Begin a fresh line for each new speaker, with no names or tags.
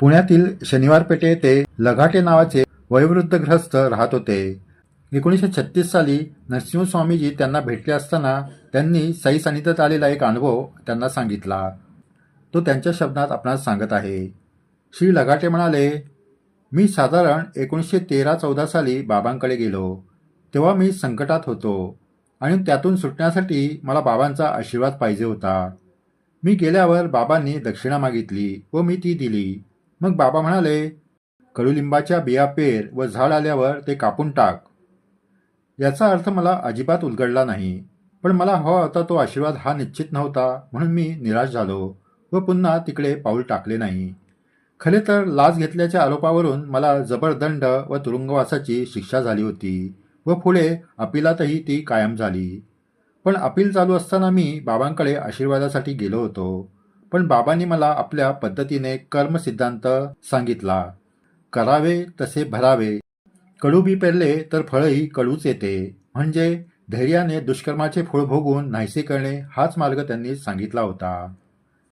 पुण्यातील शनिवार पेठे येथे लगाटे नावाचे वयोवृद्धग्रस्त राहत होते. एकोणीसशे छत्तीस साली नरसिंह स्वामीजी त्यांना भेटले असताना त्यांनी साई सानिध्यात आलेला एक अनुभव त्यांना सांगितला. तो त्यांच्या शब्दात आपणास सांगत आहे. श्री लगाटे म्हणाले मी साधारण एकोणीसशे तेरा चौदा साली बाबांकडे गेलो. तेव्हा मी संकटात होतो आणि त्यातून सुटण्यासाठी मला बाबांचा आशीर्वाद पाहिजे होता. मी गेल्यावर बाबांनी दक्षिणा मागितली व मी ती दिली. मग बाबा म्हणाले कडुलिंबाच्या बिया पेर व झाड आल्यावर ते कापून टाक. याचा अर्थ मला अजिबात उलगडला नाही पण मला हवा होता तो आशीर्वाद हा निश्चित नव्हता म्हणून मी निराश झालो व पुन्हा तिकडे पाऊल टाकले नाही. खरे तर लाच घेतल्याच्या आरोपावरून मला जबरदंड व तुरुंगवासाची शिक्षा झाली होती व पुढे अपिलातही ती कायम झाली. पण अपील चालू असताना मी बाबांकडे आशीर्वादासाठी गेलो होतो. पण बाबांनी मला आपल्या पद्धतीने कर्म सिद्धांत सांगितला. करावे तसे भरावे. कडू बी पेरले तर फळही कडूच येते. म्हणजे धैर्याने दुष्कर्माचे फळ भोगून नाहीसे करणे हाच मार्ग त्यांनी सांगितला होता.